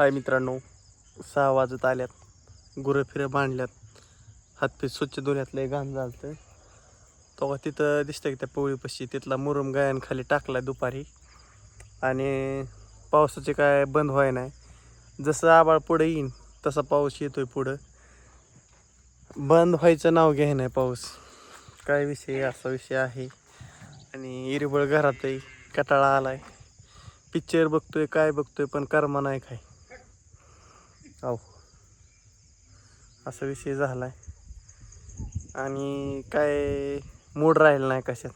हाय मित्रांनो सहा वाजत आल्यात. गुरं फिरं बांधल्यात. हातपीत स्वच्छ धुण्यातलं घाण झालं तो तिथं दिसतं की त्या पोळीपाशी तिथला मुरुम गायांखाली टाकला दुपारी. आणि पावसाचे काय बंद व्हाय नाही जसं आबाळ पुढे येईन तसा पाऊस येतोय पुढं. बंद व्हायचं नाव घ्याय नाही पाऊस. काय विषय असा विषय आहे. आणि इरबळ घरातही आहे कटाळा आलाय. पिक्चर बघतोय काय बघतोय पण कर्मा नाही काय. अहो असा विषय झाला आहे आणि काय मूड राहिला नाही कशात.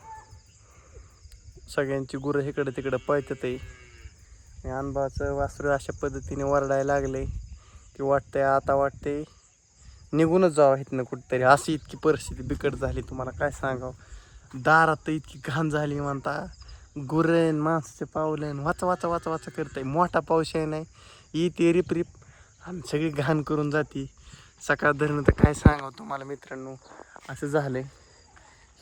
सगळ्यांची गुरं इकडं तिकडं पळतात आहे आणि वासरू अशा पद्धतीने वरडायला लागले की वाटतंय आता वाटते निघूनच जावं इथनं कुठंतरी. अशी इतकी परिस्थिती बिकट झाली. तुम्हाला काय सांगावं? दारात इतकी घाण झाली म्हणता. गुरेन माणसाचे पावलेन वाचा वाचा वाचा वाचा करताय. मोठा पाऊस आहे नाही. इथे रिप रिप आणि सगळी घाण करून जाते. सकाळ धरणं तर काय सांगावं तुम्हाला मित्रांनो? असं झालं आहे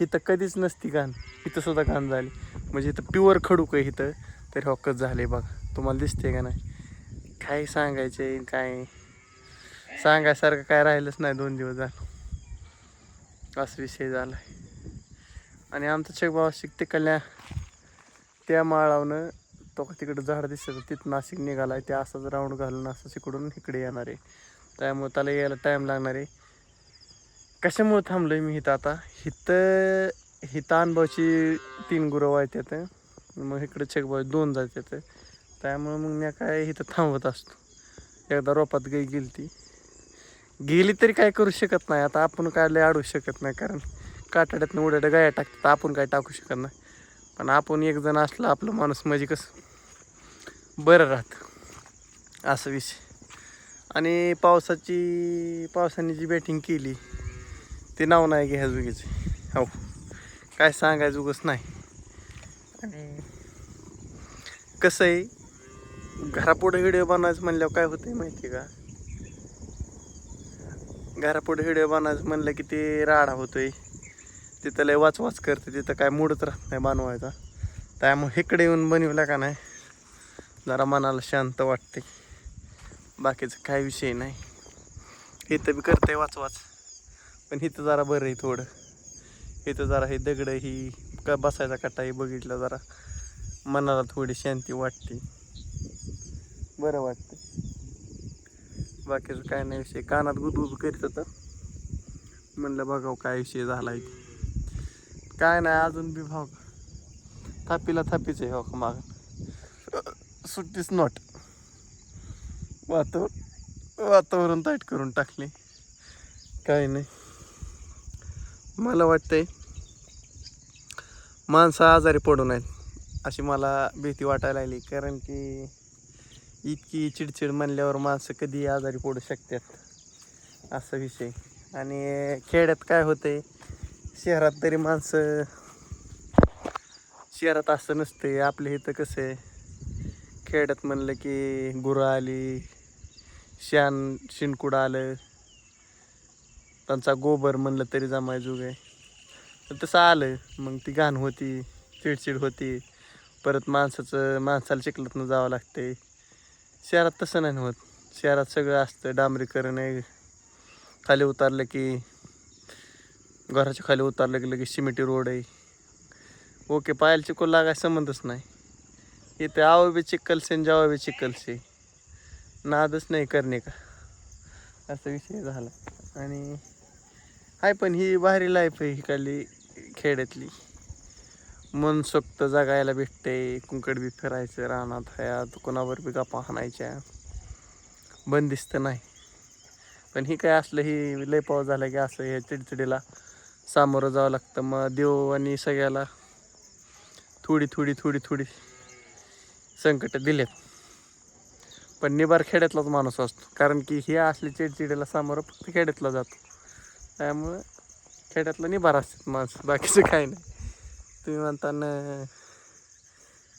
इथं कधीच नसती घाण. इथं सुद्धा घाण झाली. म्हणजे इथं प्युअर खडूक आहे इथं. तरी हो, हॉकच झालं आहे बघा. तुम्हाला दिसते का नाही? काय सांगायचे काय? सांगायसारखं काय राहिलंच नाही दोन दिवस झालं. असं विषय झाला आणि आमचं चेकबाबा शिकते कल्या त्या माळावनं तो का तिकडं झाड दिसत तिथं नाशिक निघाला आहे ते असंच राऊंड घालून असं तिकडून इकडे येणार आहे. त्यामुळे त्याला यायला टाईम लागणार आहे. कशामुळे आहे मी इथं आता? हिथं हिथं अनुभवची तीन गुरं वाहतात मग इकडे चेकबाबा दोन जातात त्यामुळे मग मी काय इथं थांबत असतो. एकदा रोपात गाई गेली ती गेली तरी काय करू शकत नाही. आता आपण काय लय अडवू शकत नाही कारण काटाड्यातनं उड्यात गाया टाकतात. आपण काय टाकू शकत नाही. पण आपण एक जण असलं आपलं माणूस म्हणजे कसं? बरं राहतं. असं विषय. आणि पावसाची पावसाने जी बॅटिंग केली ते नाव नाही घ्या जुगीचे. हो. काय सांगायचं उगच नाही. आणि कसं आहे घरापुढे व्हिडिओ बनवायचं म्हणल्यावर काय होतंय माहिती आहे का? घरापुढे व्हिडिओ बनवायचं म्हणलं की ते राडा होतोय. तिथं लय वाच वाच करते तिथं काय मोडत राहत नाही बनवायचा. त्यामुळे इकडे येऊन बनवला का नाही जरा मनाला शांत वाटते. बाकीचं काय विषय नाही. इथं बी करते वाच वाच पण इथं जरा बरं आहे थोडं. इथं जरा हे दगडं ही का बसायचा कट्टा हे बघितलं जरा मनाला थोडी शांती वाटते. बरं वाटतं बाकीचं काय नाही विषय. कानात गुदगुद करीत होतं. म्हणलं बघाव काय विषय झाला आहे काय नाही अजून बी भाव थापीला थापीच आहे हो माग. सुट्टीच नॉट वातावरण वातावरण ताईट करून टाकले. काय नाही. मला वाटतंय माणसं आजारी पडू नयेत अशी मला भीती वाटायला लागली कारण की इतकी चिडचिड म्हणल्यावर माणसं कधी आजारी पडू शकतात. असा विषय. आणि खेड्यात काय होतंय शहरात तरी माणसं शहरात असं नसते. आपल्या इथं कसं आहे खेड्यात म्हणलं की गुरं आली शान शिनकुड आलं त्यांचा गोबर म्हणलं तरी जमाय जुग आहे. तर तसं आलं मग ती घाण होती चिडचिड होती. परत माणसाचं माणसाला चिखलातनं जावं लागते शहरात तसं नाही होत. शहरात सगळं असतं डांबरीकरण आहे. खाली उतारलं की घराच्या खाली उतारलं की लगेच सिमेटी रोड आहे. ओके पायाला चिकोल लागाय संबंधच नाही. इथे आव बी चिकलसे आणि जावा बी चिकलसे नादच नाही करणे का? असा विषय झाला. आणि हाय पण ही भारी लाईफ आहे हिकाली खेड्यातली. मनसोक्त जगायला भेटते. कुंकड बी फिरायचं रानात हयात कोणावर बी गप्पा हाणायच्या. बंदिस्त नाही. पण ही काय असलं ही लय पाऊस झाला की असं हे चिडचिडीला सामोरं जावं लागतं. मग देव आणि सगळ्याला थोडी थोडी थोडी थोडी संकट दिलेत. पण निबार खेड्यातलाच माणूस असतो. कारण की हे असले चिडचिडीला सामोरं फक्त खेड्यातला जातो. त्यामुळं खेड्यातलं निबार असतात माणसं. बाकीचं काही नाही. तुम्ही म्हणताना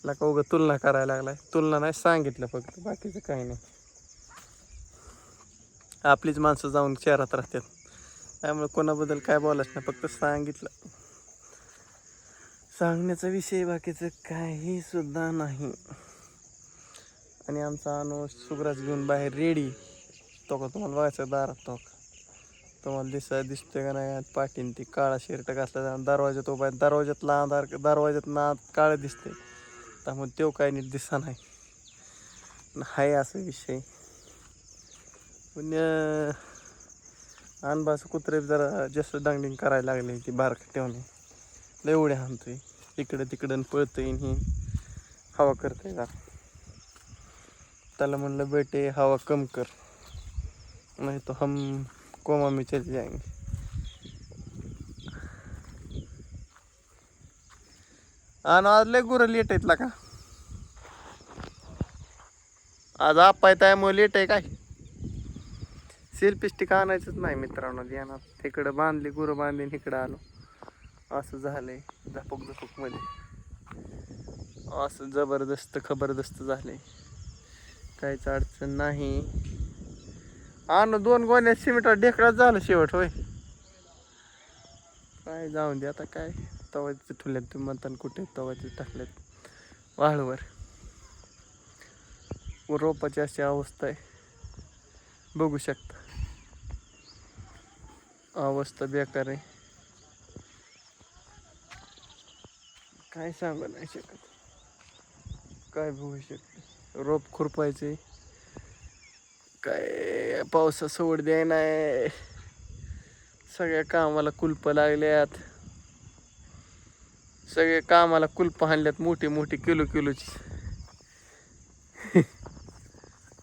लका उगं तुलना करायला लागलाय. तुलना नाही सांगितलं फक्त. बाकीचं काही नाही. आपलीच माणसं जाऊन शहरात राहतात. त्यामुळे कोणाबद्दल काय बोलायच नाही फक्त सांगितलं. सांगण्याचा विषय बाकीचं काही सुद्धा नाही. आणि आमचा अनु सुग्रास घेऊन बाहेर रेडी तो का तुम्हाला बघायचं दारात तो का? तुम्हाला दिस दिसतोय का नाही? पाठीन ती काळा शर्ट घातला दरवाजात उभा आहे. दरवाजातला दार दरवाजात ना काळं दिसते त्यामुळे तो काय नीट दिसा नाही. हाय असं विषय. पण अं, कुत्रे जरा जास्त डांगडिंग करायला लागले ती बारक ठेवणे लय उड्या हाणतोय. इकडं तिकडं पळतोय ही हवा करतोय जा त्याला म्हणलं बेटे हवा कम कर. नाही तो हम कोमा में चले जाएंगे आणि आज लय गुरं लेट आहेत का आज आपाय त्यामुळे लेट आहे काय? सेल्फी स्टिक आणायचंच नाही मित्रांनो ध्यानात. तिकडं बांधली गुरं बांधली इकडं आलो. असं झालंय झपक झपकमध्ये असं जबरदस्त खबरदस्त झालंय. काहीच अडचण नाही. आणू दोन गोण्या सिमेंटात ढेकळाच झालं शेवट होय. काय जाऊन दे आता काय? तवाचे ठुल्यात तुम्ही म्हणता कुठे? तवाचे टाकल्यात. वाळवर. रोपाची अशी अवस्था आहे. बघू शकता. अवस्था बेकार आहे. काय सांगू नाही शकत. काय बघू शकते. रोप खुरपायचे. काय पावसा सोड द्याय नाही. सगळ्या कामाला कुलप लागल्यात. सगळे कामाला कुलप आणल्यात मोठे मोठे किलो किलोची.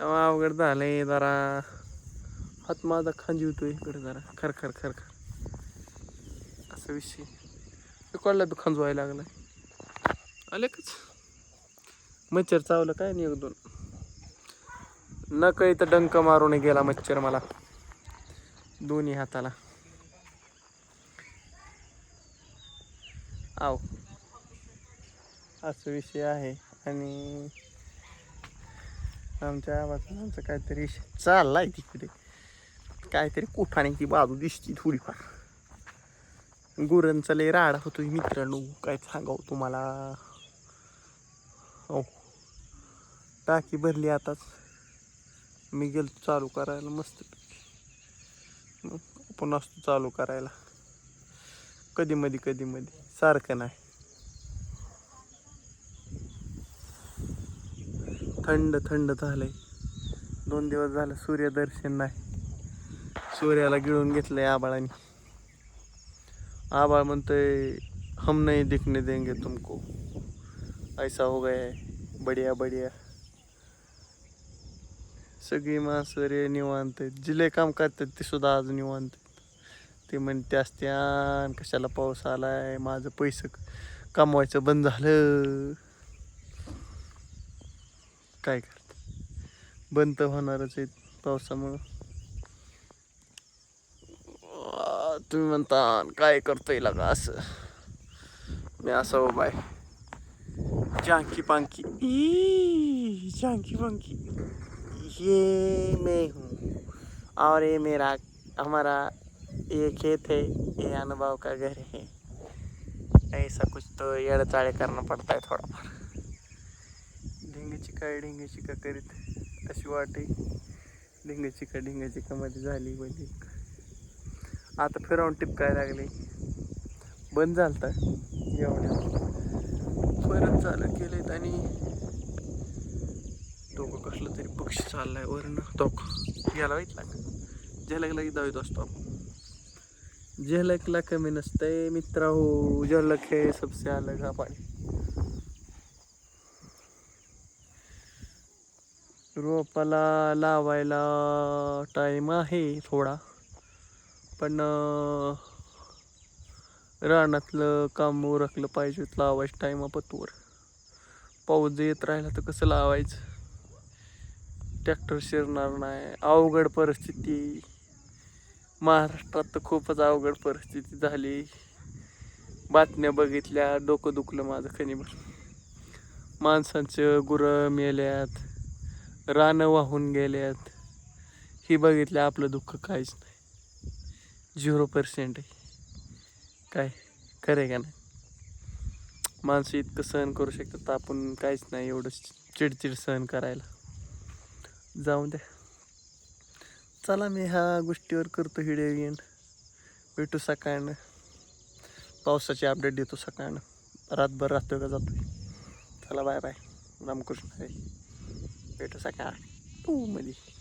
अवघड झालंय जरा. हात माझा खांजीवतो इकडे जरा. खर खर खर खर. असा विषय. कळला बी खांजवायला लागला आले कच मच्छर चावलं काय नाही एक दोन. न काही तर डंक मारून गेला मच्छर मला. दोन्ही हाताला. आव. असा विषय आहे आणि आमच्या आवाजात आमचं काहीतरी चाललाय तिकडे. काहीतरी की बाजू दिसती थोडीफार. गुरांचा लय राडा होतोय मित्रांनो काय सांगाव तुम्हाला. हो टाकी भरली आताच. मी गेलो चालू करायला मस्त मग आपण असतो चालू करायला. कधी मधी कधी मधी. सारखं नाही. थंड थंड झालंय. दोन दिवस झालं सूर्यदर्शन नाही. सूर्याला गिळून घेतलंय आबाळाने. आबाळ म्हणतोय हम नहीं दिखने देंगे तुमको. ऐसा हो गया बढिया बढिया. सगळी माणसं निवांत आहेत. जिले काम करतात ते सुद्धा आज निवांत आहेत. ते म्हणते असत्यान कशाला पाऊस आलाय? माझं पैस कमवायचं बंद झालं. काय करत? बंद तर होणारच आहे पावसामुळं. तुम्ही म्हणता काय करतोय लगा असं? मी असं उभा आहे. झांकी पांकी. ई, झांकी पांकी. ये मैं हूँ। और ये मेरा हमारा ये खेत है ये अनुभव का घर है। ऐसा कुछ तो येडचाळे करना पड़ता है थोड़ा फार ढिंग चिका ढिंगची करीत? अशी वाटे ढिंग चिका ढिंग का मध्ये झाली म्हणजे आता फिरावून टिपकाय लागले. बंद झालता. एवढ्या. परत चालू केलेत आणि डोकं कसलं तरी पक्षी चाललाय वरनं. तो याला वाईटला झलकला की दावीत असतो आपण. झलकला कमी नसतंय मित्रा हो झलक हे सबसे अलग हा पाणी. रोपाला लावायला टाईम आहे थोडा. पण रानातलं काम उरकलं पाहिजे लावायचं टाईम पतवर पाऊस जर येत राहिला तर कसं लावायचं? ट्रॅक्टर शिरणार नाही. अवघड परिस्थिती. महाराष्ट्रात तर खूपच अवघड परिस्थिती झाली. बातम्या बघितल्या डोकं दुखलं माझं खनिभर माणसांचं गुरं मेल्यात. रानं वाहून गेल्यात. ही बघितलं आपलं दुःख काहीच नाही. झिरो पर्सेंट आहे. काय? खरे का नाही? माणसं इतकं सहन करू शकतात आपण काहीच नाही एवढं चिडचिड सहन करायला. जाऊन द्या. चला मी ह्या गोष्टीवर करतो व्हिडिओ येईन भेटू सकाळनं. पावसाचे अपडेट देतो सकाळनं. रातभर राहतो का जातो चला बाय बाय रामकृष्ण हरी भेटू सकाळ. टू मध्ये